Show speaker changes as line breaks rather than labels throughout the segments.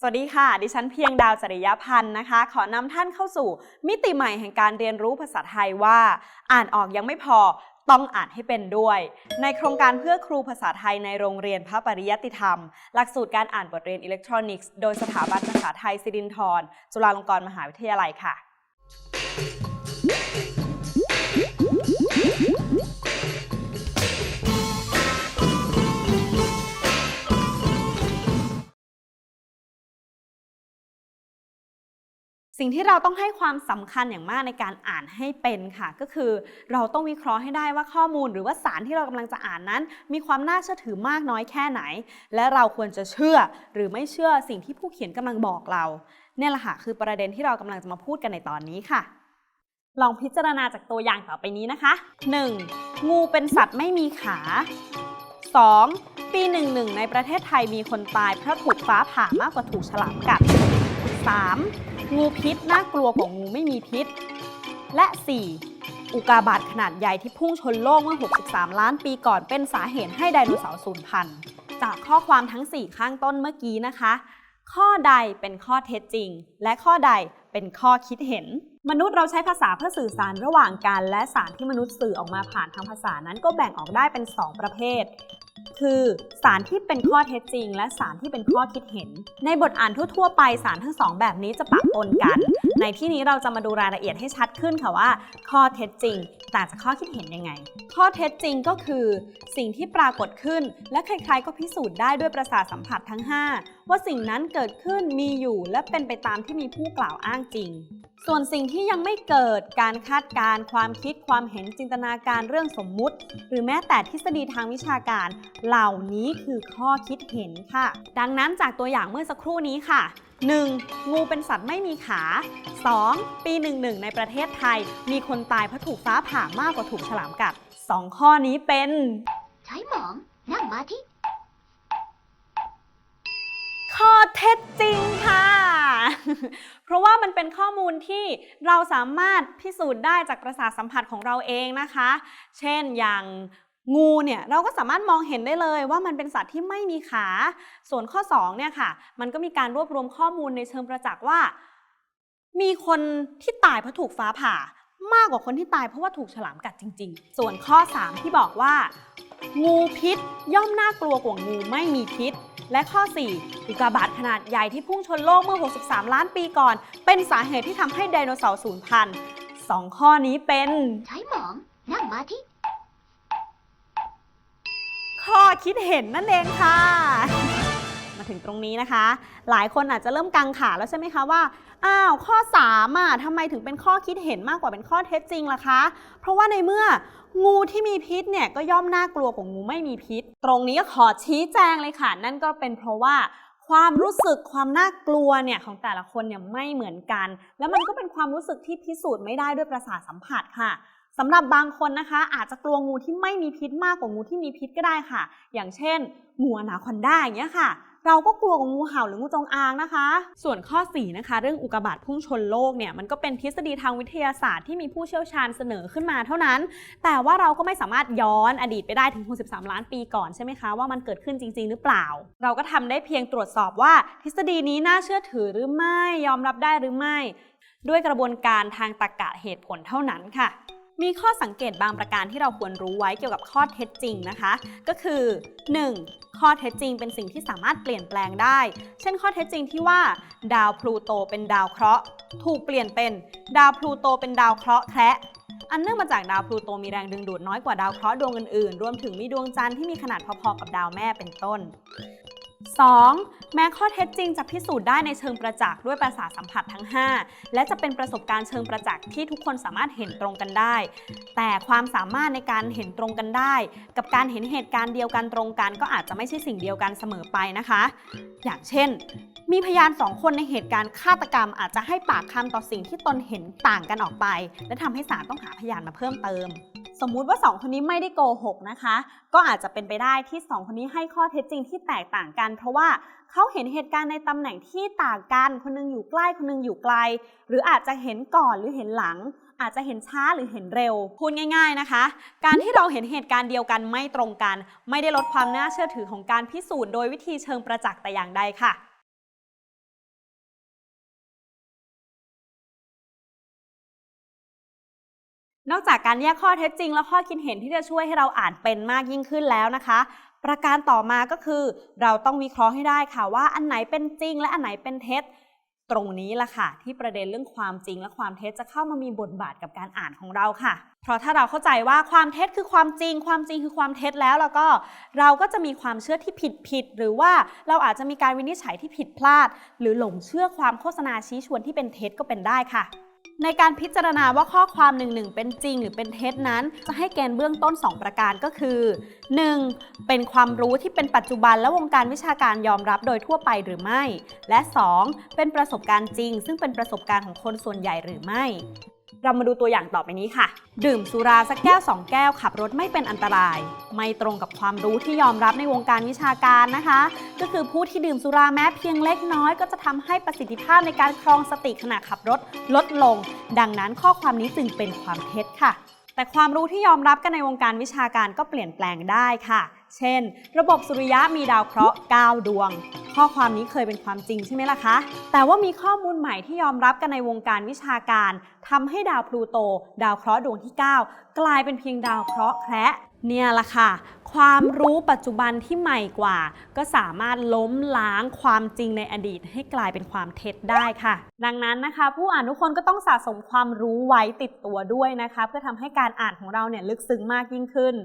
สวัสดีค่ะ ดิฉันเพียงดาวจริยพันธ์นะคะ ขอนำท่านเข้าสู่มิติใหม่แห่งการเรียนรู้ภาษาไทยว่า อ่านออกยังไม่พอต้องอ่านให้เป็นด้วย ในโครงการเพื่อครูภาษาไทยในโรงเรียนพระปริยติธรรม หลักสูตรการอ่านบทเรียนอิเล็กทรอนิกส์โดยสถาบันภาษาไทยสิรินธรจุฬาลงกรณ์มหาวิทยาลัยค่ะ สิ่งที่เราต้องให้ความสำคัญอย่างมากในการอ่านให้เป็นค่ะ ก็คือเราต้องวิเคราะห์ให้ได้ว่าข้อมูลหรือว่าสารที่เรากำลังจะอ่านนั้น มีความน่าเชื่อถือมากน้อยแค่ไหน และเราควรจะเชื่อหรือไม่เชื่อสิ่งที่ผู้เขียนกำลังบอกเรา เนี่ยแหละค่ะคือประเด็นที่เรากำลังจะมาพูดกันในตอนนี้ค่ะ ลองพิจารณาจากตัวอย่างต่อไปนี้นะคะ 1. งูเป็นสัตว์ไม่มีขา 2. ปี11ในประเทศไทยมีคนตายเพราะถูกฟ้าผ่ามากกว่าถูกฉลามกัด 3. งูพิษน่ากลัวกว่างูไม่มีพิษ และ 4. อุกาบาตขนาดใหญ่ที่พุ่งชนโลกเมื่อ 63 ล้านปีก่อนเป็นสาเหตุให้ไดโนเสาร์สูญพันธุ์ จากข้อความทั้ง 4 ข้างต้นเมื่อกี้นะคะ ข้อใดเป็นข้อเท็จจริง และข้อใดเป็นข้อคิดเห็น มนุษย์เราใช้ภาษาเพื่อสื่อสารระหว่างกัน และสารที่มนุษย์สื่อออกมาผ่านทางภาษานั้นก็แบ่งออกได้เป็น 2 ประเภท คือสารที่เป็นข้อเท็จจริง และสารที่เป็นข้อคิดเห็น ในบทอ่านทั่วๆไปสารทั้งสองแบบนี้จะปะปนกัน ในที่นี้เราจะมาดูรายละเอียดให้ชัดขึ้นค่ะว่า ข้อเท็จจริงต่างจากข้อคิดเห็นยังไง ข้อเท็จจริงก็คือ สิ่งที่ปรากฏขึ้น และใครๆก็พิสูจน์ได้ด้วยประสาทสัมผัสทั้ง 5 ว่าสิ่งนั้นเกิดขึ้นมีอยู่และเป็นไปตามที่มีผู้กล่าวอ้างจริง ส่วนสิ่งที่ยังไม่เกิดการคาดการณ์ความคิดความเห็นจินตนาการเรื่องสมมุติ หรือแม้แต่ทฤษฎีทางวิชาการ เหล่านี้คือข้อคิดเห็นค่ะ ดังนั้นจากตัวอย่างเมื่อสักครู่นี้ค่ะ 1. งูเป็นสัตว์ไม่มีขา 2. ปี 11 ในประเทศไทย มีคนตายเพราะถูกฟ้าผ่ามากกว่าถูกฉลามกัด 2 ข้อนี้เป็น
ใช้หมองนั่งมาที่
เท็จจริงค่ะ เพราะว่ามันเป็นข้อมูลที่เราสามารถพิสูจน์ได้จากประสาทสัมผัสของเราเองนะคะ เช่นอย่างงูเนี่ยเราก็สามารถมองเห็นได้เลยว่ามันเป็นสัตว์ที่ไม่มีขา ส่วนข้อ2เนี่ยค่ะ มันก็มีการรวบรวมข้อมูลในเชิงประจักษ์ว่า มีคนที่ตายเพราะถูกฟ้าผ่ามากกว่าคนที่ตายเพราะว่าถูกฉลามกัดจริง ๆ ส่วนข้อ 3 ที่บอกว่า งูพิษ ย่อมน่ากลัวกว่างูไม่มีพิษ และข้อ 4 อุกกาบาตขนาดใหญ่ที่พุ่งชนโลกเมื่อ 63 ล้านปีก่อน เป็นสาเหตุที่ทำให้ไดโนเสาร์สูญพันธุ์สองข้อนี้เป็น
ใช้หมองนั่งมาที่
ข้อคิดเห็นนั่นเองค่ะ มาถึงตรงนี้นะคะ หลายคนอาจจะเริ่มกังขาแล้วใช่ไหมคะว่า อ้าว ข้อ3อะทำไมถึงเป็นข้อคิดเห็นมากกว่าเป็นข้อเท็จจริงล่ะคะ เพราะว่าในเมื่อ งูที่มีพิษเนี่ยก็ย่อมน่ากลัวกว่างูไม่มีพิษ ตรงนี้ก็ขอชี้แจงเลยค่ะ นั่นก็เป็นเพราะว่าความรู้สึกความน่ากลัวเนี่ยของแต่ละคนเนี่ยไม่เหมือนกัน แล้วมันก็เป็นความรู้สึกที่พิสูจน์ไม่ได้ด้วยประสาทสัมผัสค่ะสำหรับบางคนนะคะ อาจจะกลัวงูที่ไม่มีพิษมากกว่างูที่มีพิษก็ได้ค่ะ อย่างเช่นงูอนาคอนด้าอย่างเงี้ยค่ะ เราก็กลัวกว่างูเห่าหรืองูจงอางนะคะ ส่วนข้อ4นะคะ เรื่องอุกกาบาตพุ่งชนโลกเนี่ยมันก็เป็นทฤษฎีทางวิทยาศาสตร์ที่มีผู้เชี่ยวชาญเสนอขึ้นมาเท่านั้น แต่ว่าเราก็ไม่สามารถย้อนอดีตไปได้ถึง 63 ล้านปีก่อนใช่ไหมคะว่ามันเกิดขึ้นจริง ๆ หรือเปล่า เราก็ทำได้เพียงตรวจสอบว่า ทฤษฎีนี้น่าเชื่อถือหรือไม่ยอมรับได้หรือไม่ ด้วยกระบวนการทางตรรกะเหตุผลเท่านั้นค่ะ มีข้อสังเกตบางประการที่เราควรรู้ไว้เกี่ยวกับข้อเท็จจริงนะคะ ก็คือ 1. ข้อเท็จจริงเป็นสิ่งที่สามารถเปลี่ยนแปลงได้ เช่นข้อเท็จจริงที่ว่า ดาวพลูโตเป็นดาวเคราะห์ ถูกเปลี่ยนเป็นดาวพลูโตเป็นดาวเคราะห์แคระอันเนื่องมาจากดาวพลูโตมีแรงดึงดูดน้อยกว่าดาวเคราะห์ดวงอื่นๆ รวมถึงมีดวงจันทร์ที่มีขนาดพอๆกับดาวแม่เป็นต้น 2. แม้ข้อเท็จจริงจะพิสูจน์ได้ในเชิงประจักษ์ด้วยประสาทสัมผัสทั้ง 5 และจะเป็นประสบการณ์เชิงประจักษ์ที่ทุกคนสามารถเห็นตรงกันได้ แต่ความสามารถในการเห็นตรงกันได้ กับการเห็นเหตุการณ์เดียวกันตรงกัน ก็อาจจะไม่ใช่สิ่งเดียวกันเสมอไปนะคะ อย่างเช่น มีพยานสองคนในเหตุการณ์ฆาตกรรมอาจจะให้ปากคำต่อสิ่งที่ตนเห็นต่างกันออกไป และทำให้ศาลต้องหาพยานมาเพิ่มเติมสมมุติว่า 2 คนนี้ไม่ได้โกหกนะคะ ก็อาจจะเป็นไปได้ที่ 2 คนนี้ให้ข้อเท็จจริงที่แตกต่างกันเพราะว่าเขาเห็นเหตุการณ์ในตำแหน่งที่ต่างกัน คนนึงอยู่ใกล้ คนนึงอยู่ไกล หรืออาจจะเห็นก่อนหรือเห็นหลัง อาจจะเห็นช้าหรือเห็นเร็ว พูดง่าย ๆนะคะ การที่เราเห็นเหตุการณ์เดียวกันไม่ตรงกัน ไม่ได้ลดความน่าเชื่อถือของการพิสูจน์โดยวิธีเชิงประจักษ์แต่อย่างใดค่ะนอกจากการแยกข้อเท็จจริงและข้อคิดเห็นที่จะช่วยให้เราอ่านเป็นมากยิ่งขึ้นแล้วนะคะ ประการต่อมาก็คือ เราต้องวิเคราะห์ให้ได้ค่ะว่าอันไหนเป็นจริง และอันไหนเป็นเท็จ ตรงนี้ล่ะค่ะ ที่ประเด็นเรื่องความจริงและความเท็จจะเข้ามามีบทบาทกับการอ่านของเราค่ะ เพราะถ้าเราเข้าใจว่าความเท็จคือความจริง ความจริงคือความเท็จแล้วแล้วก็เราก็จะมีความเชื่อที่ผิดผิดหรือว่าเราอาจจะมีการวินิจฉัยที่ผิดพลาด หรือหลงเชื่อความโฆษณาชี้ชวนที่เป็นเท็จก็เป็นได้ค่ะ ในการพิจารณาว่าข้อความหนึ่งหนึ่งเป็นจริงหรือเป็นเท็จนั้น จะให้เกณฑ์เบื้องต้น 2 ประการก็คือ 1. เป็นความรู้ที่เป็นปัจจุบันและวงการวิชาการยอมรับโดยทั่วไปหรือไม่ และ 2. เป็นประสบการณ์จริง ซึ่งเป็นประสบการณ์ของคนส่วนใหญ่หรือไม่ เรามาดูตัวอย่างต่อไปนี้ค่ะ ดื่มสุราสักแก้ว 2 แก้วขับรถไม่เป็นอันตราย ไม่ตรงกับความรู้ที่ยอมรับในวงการวิชาการนะคะ ก็คือผู้ที่ดื่มสุราแม้เพียงเล็กน้อย ก็จะทำให้ประสิทธิภาพในการครองสติขณะขับรถลดลง ดังนั้นข้อความนี้จึงเป็นความเท็จค่ะ แต่ความรู้ที่ยอมรับกันในวงการวิชาการก็เปลี่ยนแปลงได้ค่ะ เช่น ระบบสุริยะมีดาวเคราะห์ 9 ดวง ข้อความนี้เคยเป็นความจริงใช่ไหมล่ะคะ แต่ว่ามีข้อมูลใหม่ที่ยอมรับกันในวงการวิชาการทำให้ดาวพลูโต ดาวเคราะห์ดวงที่ 9 กลายเป็นเพียงดาวเคราะห์แคระเนี่ยล่ะค่ะ ความรู้ปัจจุบันที่ใหม่กว่า ก็สามารถล้มล้างความจริงในอดีตให้กลายเป็นความเท็จได้ค่ะ ดังนั้นนะคะ ผู้อ่านทุกคนก็ต้องสะสมความรู้ไว้ติดตัวด้วยนะคะ เพื่อทำให้การอ่านของเราเนี่ยลึกซึ้งมากยิ่งขึ้น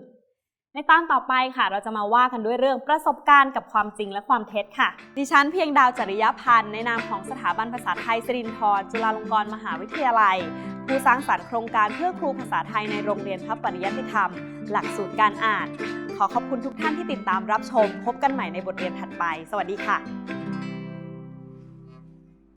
ในตอนต่อไปค่ะ เราจะมาว่ากันด้วยเรื่องประสบการณ์กับความจริงและความเท็จค่ะ ดิฉันเพียงดาวจริยพันธ์ในนามของสถาบันภาษาไทยสิรินธรจุฬาลงกรณ์มหาวิทยาลัยผู้สร้างสรรค์โครงการเพื่อครูภาษาไทยในโรงเรียนพระปริยติธรรม หลักสูตรการอ่าน ขอขอบคุณทุกท่านที่ติดตามรับชม พบกันใหม่ในบทเรียนถัดไป สวัสดีค่ะ